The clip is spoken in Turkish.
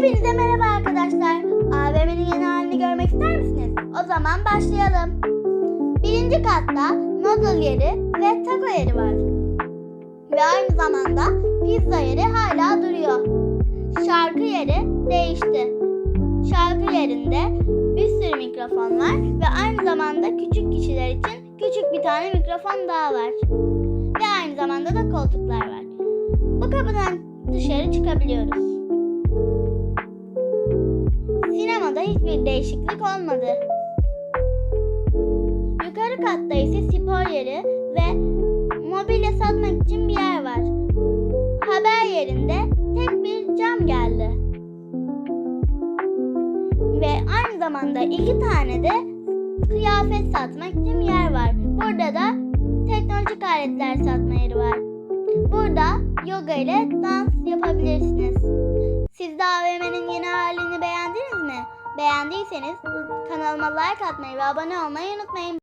Hepinize merhaba arkadaşlar. AVM'nin yeni halini görmek ister misiniz? O zaman başlayalım. Birinci katta noodle yeri ve taco yeri var. Ve aynı zamanda pizza yeri hala duruyor. Şarkı yeri değişti. Şarkı yerinde bir sürü mikrofon var ve aynı zamanda küçük kişiler için küçük bir tane mikrofon daha var. Ve aynı zamanda da koltuklar var. Bu kapıdan dışarı çıkabiliyoruz. Sinemada hiçbir değişiklik olmadı. Yukarı katta ise spor yeri ve mobilya satmak için bir yer var. Haber yerinde tek bir cam geldi. Ve aynı zamanda iki tane de kıyafet satmak için bir yer var. Burada da teknolojik aletler satma yeri var. Burada yoga ile dans yapabilirsiniz. Siz de AVM'nin Beğendiyseniz kanalıma like atmayı ve abone olmayı unutmayın.